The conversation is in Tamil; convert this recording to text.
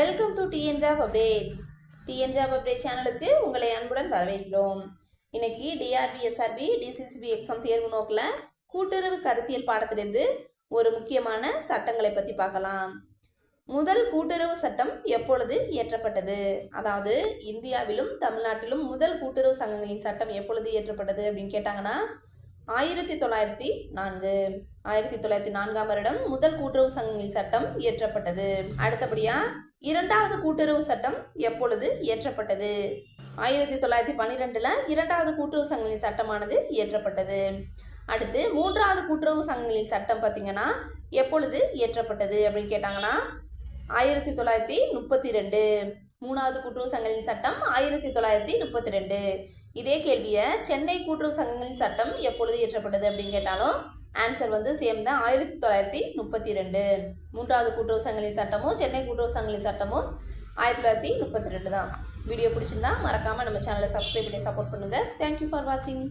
Welcome to TN job updates TN job update சேனலுக்கு உங்களை அன்புடன் வரவேற்கிறோம். இன்னைக்கு டிஆர்பிஎஸ்ஆர்பி டிசிசிபி எக்ஸாம் தேர்வு நோக்கில் கூட்டுறவு கருத்தியல் பாடத்திலிருந்து ஒரு முக்கியமான சட்டங்களை பற்றி பார்க்கலாம். முதல் கூட்டுறவு சட்டம் எப்பொழுது இயற்றப்பட்டது? அதாவது இந்தியாவிலும் தமிழ்நாட்டிலும் முதல் கூட்டுறவு சங்கங்களின் சட்டம் எப்பொழுது இயற்றப்பட்டது அப்படின்னு கேட்டாங்கன்னா ஆயிரத்தி தொள்ளாயிரத்தி நான்கு. ஆயிரத்தி தொள்ளாயிரத்தி நான்காம் வருடம் முதல் கூட்டுறவு சங்கங்களின் சட்டம் இயற்றப்பட்டது. அடுத்தபடியா இரண்டாவது கூட்டுறவு சட்டம் எப்பொழுது இயற்றப்பட்டது? ஆயிரத்தி தொள்ளாயிரத்தி பன்னிரெண்டில் இரண்டாவது கூட்டுறவு சங்கங்களின் சட்டமானது இயற்றப்பட்டது. அடுத்து மூன்றாவது கூட்டுறவு சங்கங்களின் சட்டம் பார்த்திங்கன்னா எப்பொழுது இயற்றப்பட்டது அப்படின்னு கேட்டாங்கன்னா ஆயிரத்தி தொள்ளாயிரத்தி முப்பத்தி ரெண்டு. மூணாவது கூட்டுறவு சங்கங்களின் சட்டம் ஆயிரத்தி தொள்ளாயிரத்தி முப்பத்தி ரெண்டு. இதே கேள்வியை சென்னை கூட்டுறவு சங்கங்களின் சட்டம் எப்பொழுது இயற்றப்பட்டது அப்படின்னு கேட்டாலும் ஆன்சர் வந்து சேம் தான் ஆயிரத்தி தொள்ளாயிரத்தி முப்பத்தி ரெண்டு. மூன்றாவது கூட்டுறவு சங்கங்களின் சட்டமும் சென்னை கூட்டுறவு சங்கங்களின் சட்டமும் ஆயிரத்தி தொள்ளாயிரத்தி முப்பத்தி ரெண்டு தான். வீடியோ பிடிச்சிருந்தா மறக்காமல் நம்ம சேனலை சப்ஸ்கிரைப் பண்ணி சப்போர்ட் பண்ணுங்கள் தேங்க்யூ ஃபார் வாட்சிங்